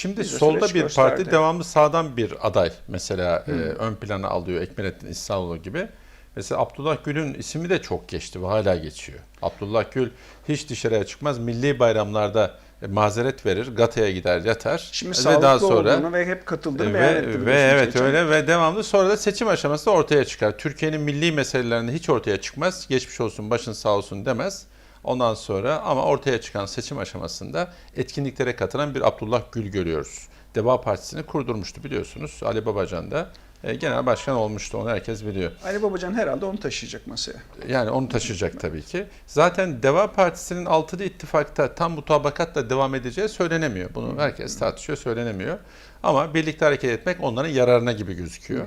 Şimdi Bize solda bir gösterdi. parti devamlı sağdan bir aday mesela e, ön plana alıyor Ekmelettin İhsanoğlu gibi. Mesela Abdullah Gül'ün ismi de çok geçti ve hala geçiyor. Abdullah Gül hiç dışarıya çıkmaz. Milli bayramlarda e, mazeret verir, Gata'ya gider yatar. Şimdi ve daha sonra ve hep katıldığını ve, beyan etti ve biliyorsunuz evet geçen. öyle ve devamlı sonra da seçim aşamasında ortaya çıkar. Türkiye'nin milli meselelerinde hiç ortaya çıkmaz. Geçmiş olsun, başın sağ olsun demez. Ondan sonra ama ortaya çıkan seçim aşamasında etkinliklere katılan bir Abdullah Gül görüyoruz. Deva Partisi'ni kurdurmuştu biliyorsunuz. Ali Babacan da e, genel başkan olmuştu. Onu herkes biliyor. Ali Babacan herhalde onu taşıyacak masaya. Yani onu taşıyacak tabii ki. Zaten Deva Partisi'nin altılı ittifakta tam mutabakatla devam edeceği söylenemiyor. Bunu herkes tartışıyor, söylenemiyor. Ama birlikte hareket etmek onların yararına gibi gözüküyor.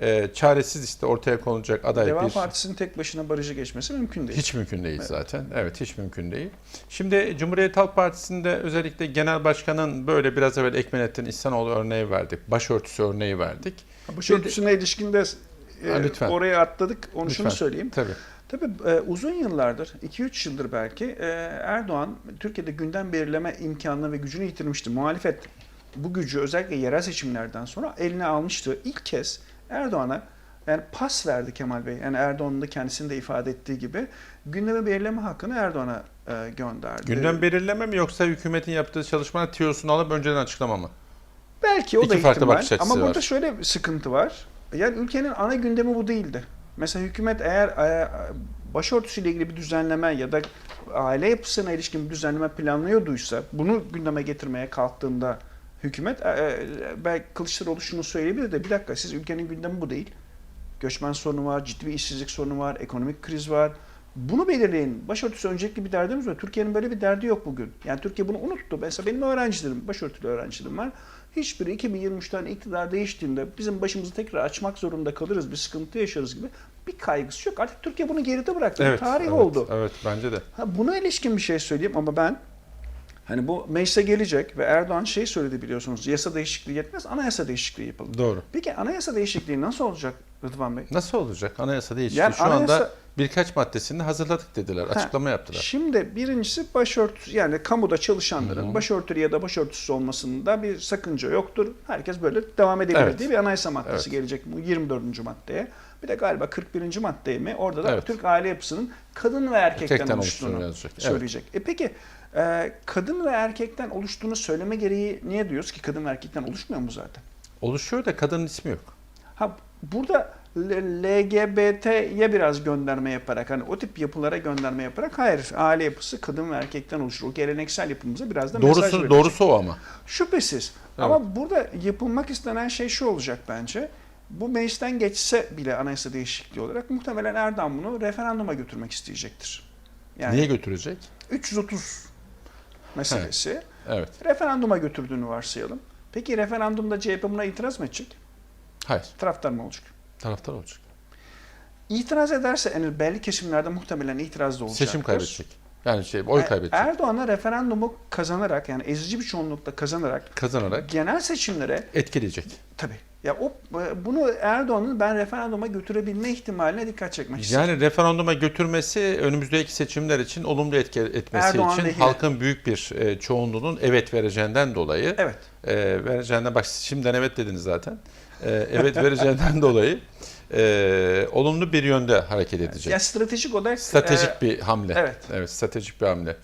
Ee, çaresiz işte ortaya konulacak aday Deva bir... Partisi'nin tek başına barajı geçmesi mümkün değil. Hiç mümkün değil zaten. Evet hiç mümkün değil. Şimdi Cumhuriyet Halk Partisi'nde özellikle genel başkanın böyle biraz evvel Ekmelettin İhsanoğlu örneği verdik. Başörtüsü örneği verdik. Başörtüsüne ilişkin de e, Ha, lütfen. oraya atladık. Onu Lütfen. şunu söyleyeyim. Tabii. Tabii e, uzun yıllardır, 2-3 yıldır belki e, Erdoğan Türkiye'de gündem belirleme imkanını ve gücünü yitirmişti. Muhalefet bu gücü özellikle yerel seçimlerden sonra eline almıştı. İlk kez Erdoğan'a yani pas verdi Kemal Bey. Yani Erdoğan'ın da kendisinin de ifade ettiği gibi gündeme belirleme hakkını Erdoğan'a e, gönderdi. Gündem belirleme mi yoksa hükümetin yaptığı çalışmanın tiyosunu alıp önceden açıklama mı? Belki o İki da farklı ihtimal. bakış Ama burada var. şöyle bir sıkıntı var. Yani ülkenin ana gündemi bu değildi. Mesela hükümet eğer e, başörtüsüyle ilgili bir düzenleme ya da aile yapısına ilişkin bir düzenleme planlıyorduysa bunu gündeme getirmeye kalktığında hükümet e, e, belki Kılıçdaroğlu şunu söyleyebilir de bir dakika siz ülkenin gündemi bu değil. Göçmen sorunu var, ciddi bir işsizlik sorunu var, ekonomik kriz var. Bunu belirleyin. Başörtüsü öncelikli bir derdimiz var. Türkiye'nin böyle bir derdi yok bugün. Yani Türkiye bunu unuttu. Mesela benim öğrencilerim, başörtülü öğrencilerim var. Hiçbiri 2023'ten iktidar değiştiğinde bizim başımızı tekrar açmak zorunda kalırız, bir sıkıntı yaşarız gibi bir kaygısı yok. Artık Türkiye bunu geride bıraktı. Evet. Tarih evet, oldu. Evet bence de. Ha, buna ilişkin bir şey söyleyeyim ama ben hani bu meclise gelecek ve Erdoğan şey söyledi biliyorsunuz. Yasa değişikliği yetmez, anayasa değişikliği yapalım. Doğru. Peki anayasa değişikliği nasıl olacak Rıdvan Bey? Nasıl olacak? Anayasa değişikliği. Yani Şu anda anayasa- birkaç maddesini hazırladık dediler. Ha, Açıklama yaptılar. Şimdi birincisi başörtüsü yani kamuda çalışanların Hı hı. başörtülü ya da başörtüsüz olmasında bir sakınca yoktur. Herkes böyle devam edebilir Evet. diye bir anayasa maddesi Evet. gelecek bu 24. maddeye. Bir de galiba 41. maddeye mi? Orada da Evet. Türk aile yapısının kadın ve erkekten Erkekten oluştuğunu yazacak. Evet. söyleyecek. E peki e, kadın ve erkekten oluştuğunu söyleme gereği niye diyoruz ki kadın ve erkekten oluşmuyor mu zaten? Oluşuyor da kadının ismi yok. Ha burada LGBT'ye biraz gönderme yaparak hani o tip yapılara gönderme yaparak hayır aile yapısı kadın ve erkekten oluşur. O geleneksel yapımıza biraz da mesaj Doğrusu verecek. doğrusu o ama. Şüphesiz. Evet. Ama burada yapılmak istenen şey şu olacak bence. Bu meclisten geçse bile anayasa değişikliği olarak muhtemelen Erdoğan bunu referanduma götürmek isteyecektir. Yani Niye götürecek? 330 meselesi Evet. referanduma götürdüğünü varsayalım. Peki referandumda CHP buna itiraz mı edecek? Hayır. Taraftar mı olacak? Taraftar olacak. İtiraz ederse yani belli kesimlerde muhtemelen itiraz da olacaktır. Seçim kaybedecek. Yani şey oy Er- kaybedecek. Erdoğan'a referandumu kazanarak yani ezici bir çoğunlukla kazanarak Kazanarak genel seçimlere etkileyecek. tabii ya o bunu Erdoğan'ın ben referanduma götürebilme ihtimaline dikkat çekmek istiyorum. Yani referanduma götürmesi önümüzdeki seçimler için olumlu etki etmesi Erdoğan için lehine. halkın büyük bir e, çoğunluğunun evet vereceğinden dolayı Evet. e, vereceğinden bak şimdiden evet dediniz zaten. E, evet vereceğinden dolayı e, olumlu bir yönde hareket edecek. Ya stratejik olarak Stratejik e, bir hamle. evet. Evet, stratejik bir hamle.